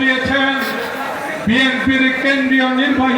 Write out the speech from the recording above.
দিয়েছেন বিএনপির কেন্দ্রীয় নির্বাহী